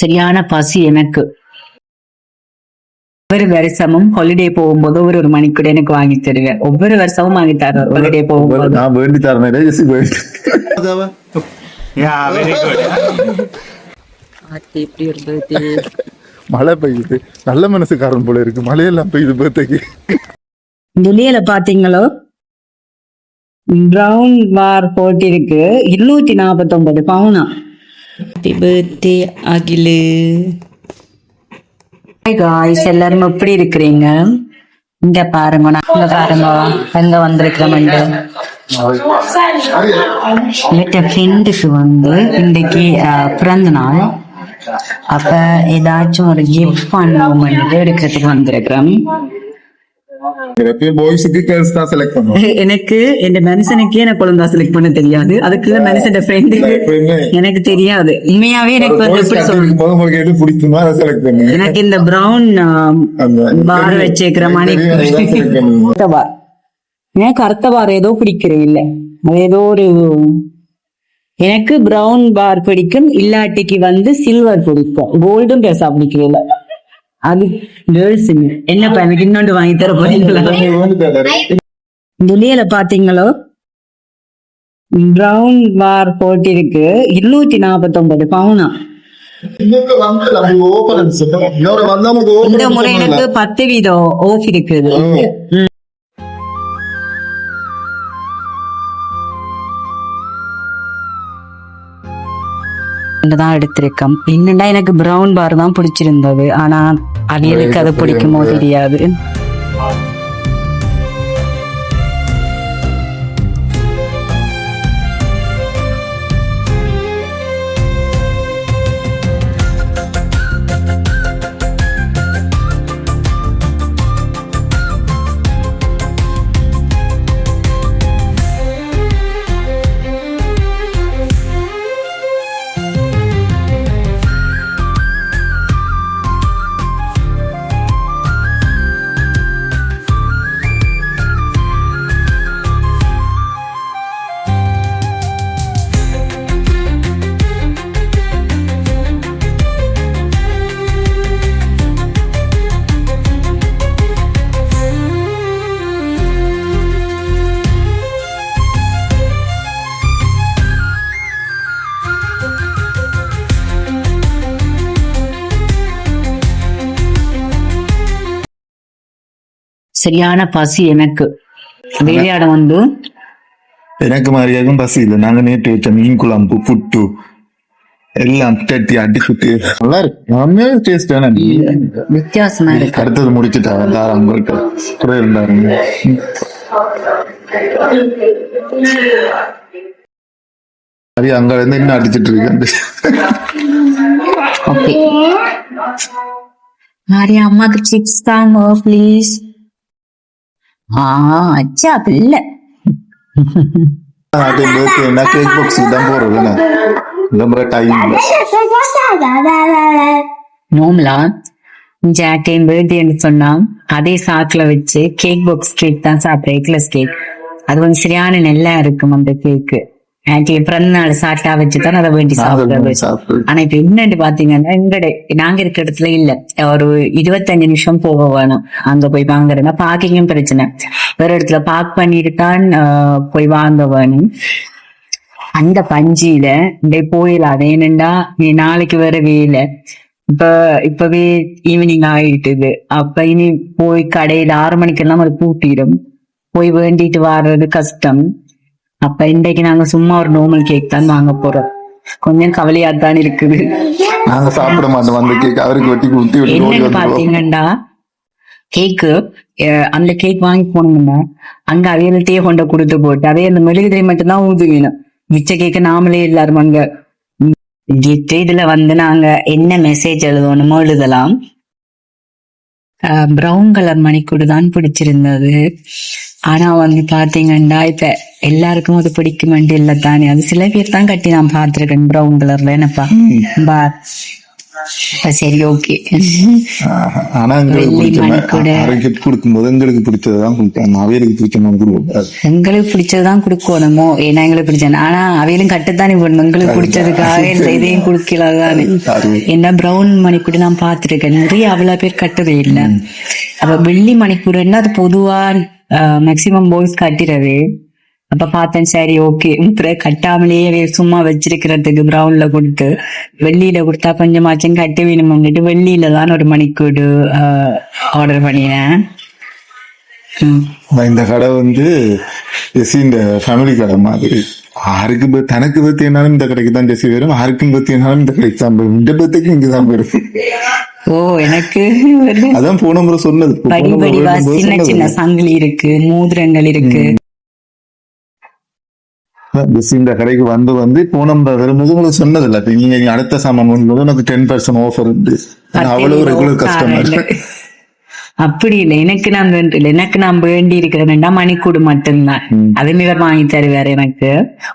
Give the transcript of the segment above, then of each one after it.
சரியான பசி எனக்கு. ஒவ்வொரு வருஷமும் ஹாலிடே போகும்போது ஒரு ஒரு மணிக்கூட எனக்கு வாங்கி தருவேன். ஒவ்வொரு வருஷமும் வாங்கி தருவேன். ஹாலிடே போகும்போது. நான் வேண்டி தரேன். மழை பெய்யுது. நல்ல மனசுக்காரன் போல இருக்கு. மழையெல்லாம் பெய்யுது பேர்த்தைக்கு துணியில பாத்தீங்களோ? பிரவுன் வார் போட்டிருக்கு. இருநூத்தி நாற்பத்தி ஒன்பது பவுனா. ஹாப்பி பர்த்டே அகிலு காய்ஸ் எல்லாரும் எப்படி இருக்கிறீங்க? இங்க பாருங்க நாங்க பாருங்க. எங்க வந்திருக்கிறோம்ண்டு என்கிட்ட ஃப்ரெண்டுக்கு வந்து இன்னைக்கு பிறந்த நாள் அப்ப ஏதாச்சும் ஒரு கிஃப்ட் பண்ணுவோம்னு எடுக்கிறதுக்கு வந்திருக்கிறோம் பாய்ஸுக்கு கேர்ள்ஸ் தான் செலக்ட் பண்ணுவோம் எனக்கு என் மனுஷனுக்கே எனக்கு குழந்தா செலக்ட் பண்ண தெரியாது. அதுக்கு மனுஷன் ஃப்ரெண்டுக்கு எனக்கு தெரியாது. உண்மையாவே எனக்கு வந்து எனக்கு இந்த பிரவுன் பார் வச்சிருக்கிற மணி select பண்ணுங்க. கருத்த பார் எனக்கு கருத்த பார் ஏதோ பிடிக்கிறது இல்ல. அது ஏதோ ஒரு எனக்கு பிரவுன் பார் பிடிக்கும் இல்லாட்டிக்கு வந்து சில்வர் பிடிக்கும். கோல்டும் பேசா பிடிக்கல அது கேர்ள்ஸ் என்னப்பா எனக்கு இன்னொன்று வாங்கி தர போறீங்களா பாத்தீங்களோ பிரவுன் வார் போட்டிருக்கு இருநூத்தி நாற்பத்தி ஒன்பது பவுனா இந்த முறை. எனக்கு பத்து வீதம் ஓஃப் இருக்குது தான் எடுத்திருக்கேன். என்னடா எனக்கு பிரவுன் பார் தான் பிடிச்சிருந்தது. ஆனா அவியலுக்கு அது பிடிக்குமோ தெரியாது. சரியான பசி எனக்கு. விளையாட வந்து. எனக்கு மாதிரியாகவும் பசி இல்லை. நாங்க நேற்று வச்ச மீன் குழம்பு புட்டு எல்லாம் தட்டி அடி சுத்தி. நல்லா இருக்கு. உண்மையாவே டேஸ்ட் வித்தியாசமா இருக்கு. அடுத்தது முடிச்சுட்டா. தாரம் உங்கள்கிட்ட குறை இருந்தாருங்க சரி அங்க இருந்து இன்னும் அடிச்சிட்டு இருக்கு ஓகே. மாரியா அம்மாக்கு சிப்ஸ் தாங்க ப்ளீஸ் அச்சா பிள்ளை. அது birthday என்ன கேக் பாக்ஸ் தான் போறது ரொம்ப டைம் நோம்லா பர்த்டேன்னு சொன்னா அதே சாக்குல வச்சு கேக் பாக்ஸ் கேக் தான் சாப்பிட்றேன் எக்லஸ் கேக் அது கொஞ்சம் சரியான நெல்லா இருக்கும் அந்த கேக்கு ஆன்டி பிறந்த நாள் சாட்டா வச்சு தான் அதை வேண்டி சாப்பிடுறது. ஆனா இப்ப என்னன்னு பாத்தீங்கன்னா எங்கட நாங்க இருக்க இடத்துல இல்ல. ஒரு இருபத்தஞ்சு நிமிஷம் போக வேணும். அங்க போய் வாங்குறேன்னா பார்க்கிங்கும் பிரச்சனை. வேற இடத்துல பார்க் பண்ணிட்டு தான் ஆஹ், போய் வாங்க வேணும். அந்த பஞ்சியில இந்த போயிடலாம் அது ஏனண்டா நீ நாளைக்கு வேற வேலை இப்ப இப்பவே ஈவினிங் ஆயிட்டுது. அப்ப இனி போய் கடையில ஆறு மணிக்கெல்லாம் அது பூட்டிடும். போய் வேண்டிட்டு வர்றது கஷ்டம். அப்ப இன்றைக்கு நாங்க சும்மா ஒரு நார்மல் கேக் தான் வாங்க போறோம். கொஞ்சம் கவலையா தான் இருக்குது. நாங்க சாப்பிட மாட்டோம் அந்த கேக் அவருக்கு வெட்டி குத்தி விட்டு பாத்தீங்கன்னா கேக்கு அந்த கேக் வாங்கி போனோம்னா அங்க அவையல்கிட்டயே கொண்டு கொடுத்து போட்டு அதே அந்த மெழுகுதிரை மட்டும்தான் ஊது வேணும் மிச்ச கேக்கு நாமளே எல்லாரும் அங்க இதுல வந்து நாங்க என்ன மெசேஜ் எழுதணுமோ எழுதலாம். பிரவுன் கலர் மணிக்கூடு தான் பிடிச்சிருந்தது. ஆனா வந்து பாத்தீங்கன்னா இப்ப எல்லாருக்கும் அது பிடிக்குமெண்டு இல்ல தானே அது சில பேர் தான் கட்டி நான் பார்த்திருக்கேன் பிரவுன் கலர்ல என்னப்பா? சரி ஓகே. ஆனா எங்களுக்கு மணிக்கூட. கொடுக்கும்போது எங்களுக்கு பிடிச்சதுதான் கொடுப்பேன் அவைகளுக்கு பிடிச்ச மாதிரி கொடுக்கூடாது எங்களுக்கு பிடிச்சதுதான் கொடுக்கணுமோ? ஏன்னா எங்களுக்கு பிடிச்சது ஆனா அவையிலும் கட்டுத்தானே போடணும். எங்களுக்கு பிடிச்சதுக்காக இந்த இதையும் கொடுக்கலாதானே என்ன பிரவுன் மணிக்கூட நான் பார்த்திருக்கேன். நிறைய அவ்வளவு பேர் கட்டுறதே இல்ல. அப்ப வெள்ளி மணிக்கூடன்னா அது பொதுவா மேக்சிமம் பாய்ஸ் கட்டிறது. அப்ப பார்த்தேன் சரி ஓகே கட்டாமலேயே சும்மா வச்சிருக்கிறதுக்கு பிரவுன்ல கொடுத்து வெள்ளியில கொடுத்தா கொஞ்சமாச்சும் கட்டி வேணும்னுட்டு வெள்ளியில தான் ஒரு மணிக்கூடு ஆர்டர் பண்ணினேன். இந்த கடை வந்து இந்த ஃபேமிலி கடை மாதிரி. யாருக்கு ப- தனக்கு பத்தி என்னாலும் இந்த கடைக்கு தான் ஜெசி வரும் யாருக்கும் பத்தி என்னாலும் இந்த கடைக்கு தான் வரும். இந்த பத்திக்கு இங்க தான் வரும். ஓ எனக்கு அதான் போன முறை சொன்னது சின்ன. சின்ன சங்கிலி இருக்கு மோதிரங்கள் இருக்கு. இந்த கடைக்கு வந்து வந்து முறை வரும்போது உங்களுக்கு சொன்னது இல்ல நீங்க அடுத்த சாமான் வரும்போது உனக்கு டென் பர்சன்ட் ஆஃபர் உண்டு அவ்வளவு ரெகுலர் கஸ்டமர் அப்படி இல்லை எனக்கு நான் இல்லை எனக்கு நான் வேண்டி இருக்கிறதுனா மணிக்கூடு மட்டும்தான் அதுமே இவர் வாங்கி தருவார் எனக்கு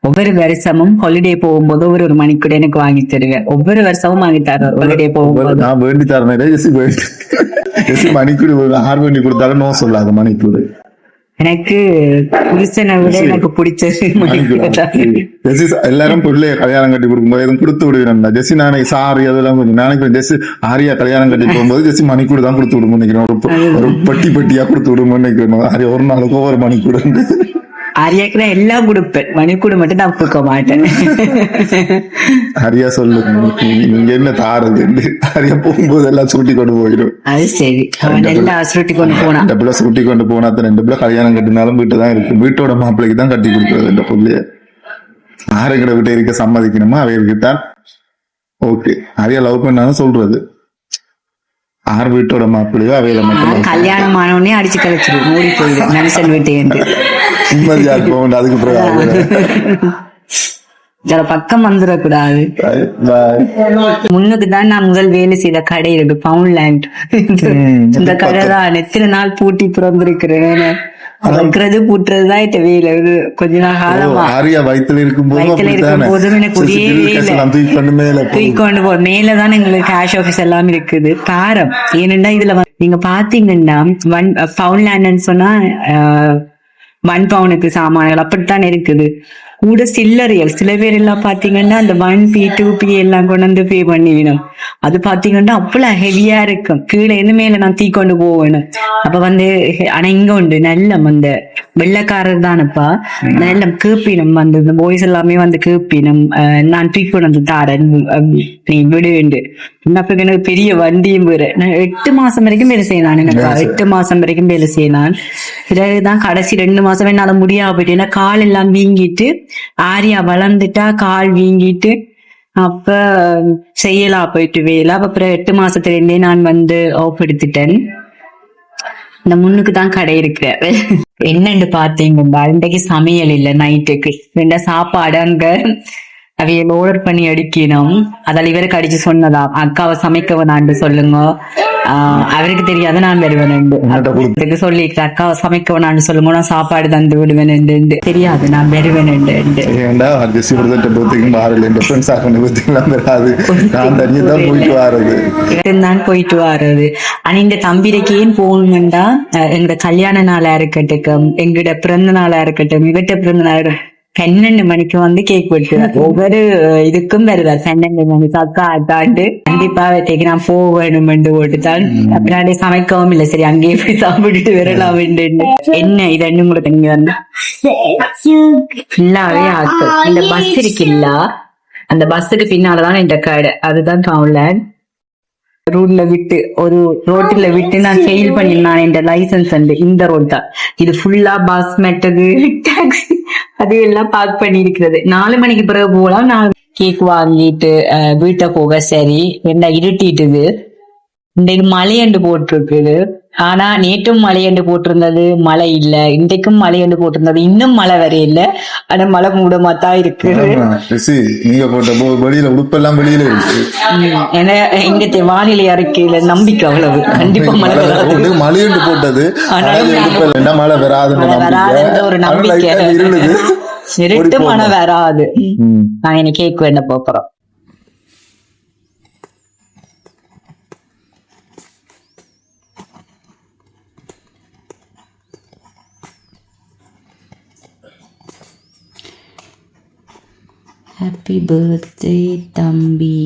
ஒவ்வொரு வருஷமும் ஹாலிடே போகும்போது ஒவ்வொரு ஒரு மணிக்கூடு எனக்கு வாங்கி தருவார் ஒவ்வொரு வருஷமும் வாங்கி தருவார் ஹாலிடே போகும்போது நான் வேண்டி தரேன் மணிக்கூடு ஆறு வேண்டி கொடுத்தாலும் நோ சொல்லாது மணிக்கூடு எனக்கு புருஷனை விட எனக்கு பிடிச்சது ஜெசி எல்லாரும் பிள்ளைய கல்யாணம் கட்டி கொடுக்கும்போது எதுவும் கொடுத்து விடுவேன் ஜெசி நானே சாரி அதெல்லாம் கொஞ்சம் நாளைக்கு ஜெசி ஆரியா கல்யாணம் கட்டி போகும்போது ஜெசி மணிக்கூடு தான் கொடுத்து விடுவோம் நினைக்கிறேன். ஒரு பட்டி பட்டியா கொடுத்து விடுவோம் நினைக்கிறேன். ஆரியா ஒரு நாளுக்கு ஒவ்வொரு மணிக்கூடு ஆரியாக்கு நான் எல்லாம் கொடுப்பேன். மணிக்கூடு மட்டும் நான் கொடுக்க மாட்டேன். ஹரியா சொல்லு. நீங்க என்ன தாரது? ஹரியா போகும்போது எல்லாம் சூட்டி கொண்டு போயிடும் அது சரி. அவன் எல்லாம் சுருட்டி கொண்டு போனான். ரெண்டு பிள்ளை சூட்டி கொண்டு போனா ரெண்டு பிள்ளை கல்யாணம் கட்டினாலும் வீட்டு தான் இருக்கு வீட்டோட மாப்பிள்ளைக்கு தான் கட்டி கொடுக்குறது இந்த புள்ளைய. ஆறுகிற வீட்டை இருக்க சம்மதிக்கணுமா? அவைகளுக்கு தான் ஓகே ஹரியா லவ் பண்ணாலும் சொல்றது. ஆறு வீட்டோட மாப்பிள்ளையோ அவையில மட்டும் கல்யாணம் ஆனவுடனே அடிச்சு கழிச்சிடும் மூடி போயிடும் மனுஷன் வீட்டு நிம்மதியா இருப்போம் அதுக்கு பிறகு சில பக்கம் வந்துடக்கூடாது. முன்னுக்கு தான் நான் முதல் வேலை செய்த கடை இருக்கு பவுண்ட்லேண்ட் இந்த கடை தான் எத்தனை நாள் பூட்டி பிறந்திருக்கிறேன். வைக்கிறது பூட்டுறதுதான் இந்த வேலை. கொஞ்ச நாள் காலமா. ஆரியா வயித்துல இருக்கும்போது வயித்துல அப்படித்தானே? இருக்கும்போதும் எனக்கு ஒரே வேலை. தூக்கி கொண்டு மேல போ. மேலதான் எங்களுக்கு கேஷ் ஆபீஸ் எல்லாம் இருக்குது. பாரம். ஏனென்றா இதுல நீங்க பாத்தீங்கன்னா ஒன் பவுண்ட்லேண்ட்னு சொன்னா ஒன் சாமான்கள் அப்படித்தான் இருக்குது. கூட சில்லறைகள். சில பேர் எல்லாம் பாத்தீங்கன்னா அந்த ஒன் பி டூ பி எல்லாம் கொண்டு வந்து பே பண்ணிவிடும் அது பாத்தீங்கன்னா அவ்வளவு ஹெவியா இருக்கும். கீழே இருந்து மேல நான் தீ கொண்டு போவேணும் அப்ப வந்து ஆனா இங்க உண்டு. நல்ல அந்த வெள்ளக்காரர் தானப்பா. நல்ல கேப்பினம் வந்து இந்த பாய்ஸ் எல்லாமே வந்து கேப்பினம். நான் தூக்கி கொண்டு வந்து தாரேன். நீ விடுவேண்டு அப்ப எனக்கு பெரிய வண்டியும் வேறு. நான் எட்டு மாசம் வரைக்கும் வேலை செய்யலாம் எனக்கு எட்டு மாசம் வரைக்கும் வேலை செய்யலாம். பிறகுதான் கடைசி ரெண்டு மாசம் என்னால முடியாம போயிட்டு ஏன்னா கால் எல்லாம் வீங்கிட்டு ஆரியா வளர்ந்துட்டா கால் வீங்கிட்டு அப்ப செய்யலாம் போயிட்டு வேலை. அப்ப அப்புறம் எட்டு மாசத்துல இருந்தே நான் வந்து ஆஃப் எடுத்துட்டேன். இந்த முன்னுக்கு தான் கடை இருக்கிறாரு என்னன்னு பாத்தீங்கன்னா இன்றைக்கு சமையல் இல்ல நைட்டுக்கு. ரெண்ட சாப்பாடு அங்க. அவைய லோடர் பண்ணி அடிக்கணும். அதால இவருக்கு அடிச்சு சொன்னதாம். அக்காவை சமைக்க வேணான்னு சொல்லுங்க. அவருக்கு தெரியாத நான் வருவேன் சொல்லிக்கிறேன் அக்காவை சமைக்க வேணான்னு சொல்லுங்க நான் சாப்பாடு தந்து விடுவேன் தெரியாது நான் வருவேன் நான் போயிட்டு வர்றது. ஆனா இந்த தம்பிரைக்கு ஏன் போகணும்டா? அஹ் எங்கட கல்யாண நாளா இருக்கட்டும் எங்கட பிறந்த நாளா இருக்கட்டும் இவட்ட பிறந்த நாள் பன்னெண்டு மணிக்கு வந்து கேக் வெட்டுவார் ஒவ்வொரு இதுக்கும் வருவார் பன்னெண்டு மணி அக்கா அதாண்டு கண்டிப்பா வெட்டிக்கு நான் போக வேணும் என்று ஓட்டுத்தான் பின்னாடி சமைக்கவும் இல்லை. சரி அங்கேயே போய் சாப்பிட்டுட்டு வரலாம் என்ன இது? ரெண்டு கூட தண்ணி வந்து? ஃபுல்லாவே ஆக்கு இந்த பஸ் இருக்குல்ல? அந்த பஸ்ஸுக்கு பின்னாலதான் இந்த கடை. அதுதான் டவுன்லேண்ட் ரூட்ல விட்டு ஒரு ரோட்ல விட்டு நான் செயல் பண்ணிருந்தேன் இந்த லைசன்ஸ் வந்து இந்த ரோட் தான். இது ஃபுல்லா பஸ் மெட்டது டாக்ஸி அது எல்லாம் பார்க் பண்ணி இருக்கிறது நாலு மணிக்கு பிறகு போகலாம் நான் கேக் வாங்கிட்டு வீட்டை போக சரி என்ன இருட்டிட்டுது இன்றைக்கு மழையண்டு போட்டிருக்குது. ஆனா நேற்றும் மழையண்டு போட்டிருந்தது மழை இல்ல. இன்றைக்கும் மழையண்டு போட்டிருந்தது. இன்னும் மழை வர இல்ல. ஆனா மழை மூடமா தான் இருக்கு. நீங்க போட்ட வெளியில உடுப்பெல்லாம் வெளியில இருக்கு. ஏன்னா இங்க வானிலை அறிக்கையில நம்பிக்கை அவ்வளவு. கண்டிப்பா மழை மழை வராது. வந்து மழையுண்டு போட்டது. மழை மழை வராதுன்ற ஒரு நம்பிக்கை. இருட்டு ஓடி மழை. வராது. நான் இன்னைக்கு கேக் வேண்ட போறோம். ஹாப்பி பர்த்டே தம்பி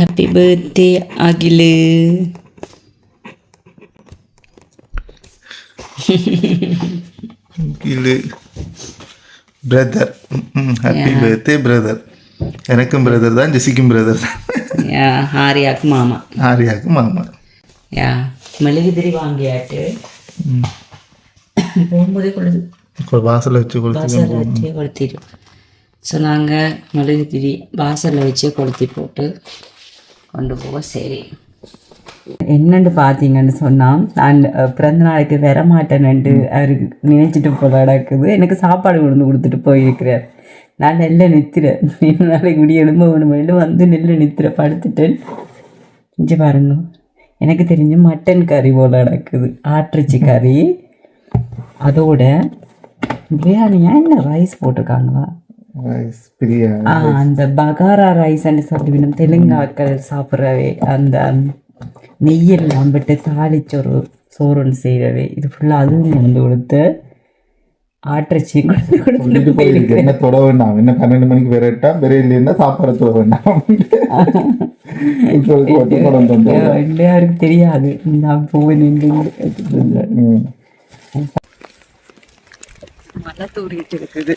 ஹாப்பி பர்த்டே அகிலு இது பிரதர் ஹாப்பி பர்த்டே பிரதர் எனக்கும் பிரதர் தான் ஜெசிக்கும் பிரதர் தான். ஆரியாக்கு மாமா. ஆரியாக்கு மாமா. யா மெழுகு திரி வாங்கியாட்டு. போகும்போதே ஒரு வாசல்ல வச்சு வாசலில் வச்சே கொளுத்திடும் ஸோ நாங்கள் மெழுகு திரி வாசலில் வச்சே கொளுத்தி போட்டு. கொண்டு போக சரி. என்னன்னு பார்த்தீங்கன்னு சொன்னால் நான் பிறந்த நாளைக்கு வர மாட்டேன்னுட்டு அவருக்கு நினைச்சிட்டு போல நடக்குது. எனக்கு சாப்பாடு கொண்டு கொடுத்துட்டு போயிருக்கிறார். நான் நெல்ல நிற்கிறேன் நாளைக்கு விடிய எலும்ப வேணுமெண்டு வந்து நெல்ல நிற்கிற படுத்துட்டேன். இஞ்சி பாருங்க. எனக்கு தெரிஞ்ச மட்டன் கறி போல் நடக்குது. ஆட்டிறைச்சி கறி. அதோட பிரியாணியா என்ன ரைஸ் போட்டிருக்காங்களா? அந்த பகாரா ரைஸ்ன்னு சொல்லிவிடும் தெலுங்காக்கள் சாப்பிட்றவே அந்த நெய்யெல்லாம் விட்டு தாளிச்சோறு சோறுன்னு செய்கிறவே இது ஃபுல்லாக அதுவும் வந்து கொடுத்து ஆட்டிறைச்சியும் கொடுத்து கொடுத்துட்டு போயிருக்கேன் என்ன தொட வேண்டாம். என்ன பன்னெண்டு மணிக்கு விரட்டா வேற இல்லைன்னா சாப்பாடு தொட வேண்டாம். யாருக்கு தெரியாது. நான். மழை தூரிட்டு இருக்குது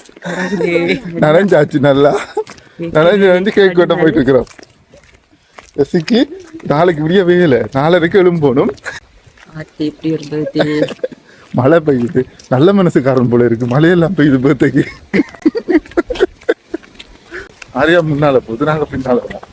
நனைஞ்சாச்சு நல்லா. நனைஞ்சு நனைஞ்சு கேக் வெட்ட போயிட்டு இருக்கிறோம். ரசிக்கு நாளைக்கு விடிய வெயில நாலரைக்கு எழும்போனும். மழை பெய்யுது. நல்ல மனசுக்காரன் போல இருக்கு. மழையெல்லாம் பெய்யுது பேர்த்தைக்கு ஆரியா முன்னால போகுது நாங்க பின்னால வரோம்.